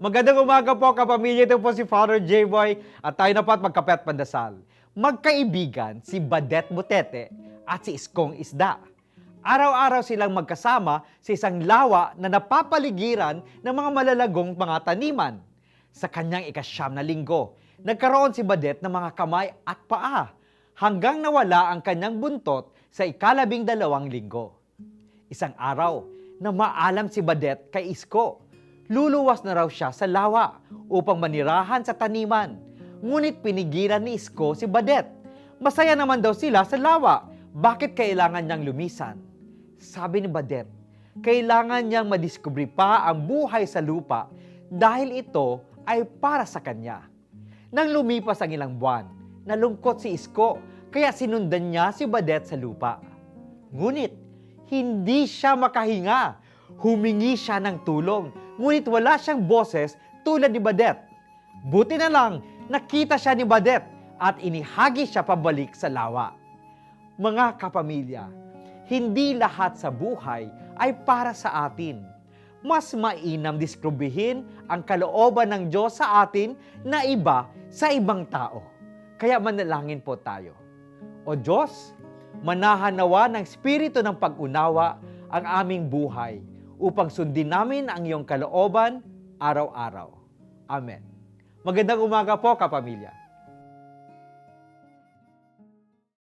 Magandang umaga po kapamilya. Ito po si Father J-Boy at tayo na po at magkape at pandasal. Magkaibigan si Badet Butete at si Iskong Isda. Araw-araw silang magkasama sa isang lawa na napapaligiran ng mga malalagong mga taniman. Sa kanyang ikasyam na linggo, nagkaroon si Badet ng mga kamay at paa hanggang nawala ang kanyang buntot sa ikalabing dalawang linggo. Isang araw na maalam si Badet kay Isko. Luluwas na raw siya sa lawa upang manirahan sa taniman. Ngunit pinigilan ni Isko si Badet. Masaya naman daw sila sa lawa. Bakit kailangan niyang lumisan? Sabi ni Badet, kailangan niyang madiskubre pa ang buhay sa lupa dahil ito ay para sa kanya. Nang lumipas ang ilang buwan, nalungkot si Isko kaya sinundan niya si Badet sa lupa. Ngunit, hindi siya makahinga. Humingi siya ng tulong, ngunit wala siyang boses tulad ni Badet. Buti na lang, nakita siya ni Badet at inihagi siya pabalik sa lawa. Mga kapamilya, hindi lahat sa buhay ay para sa atin. Mas mainam diskrubihin ang kalooban ng Diyos sa atin na iba sa ibang tao. Kaya manalangin po tayo. O Diyos, manahan nawa ng espiritu ng pag-unawa ang aming buhay upang sundin namin ang iyong kalooban araw-araw. Amen. Magandang umaga po, kapamilya.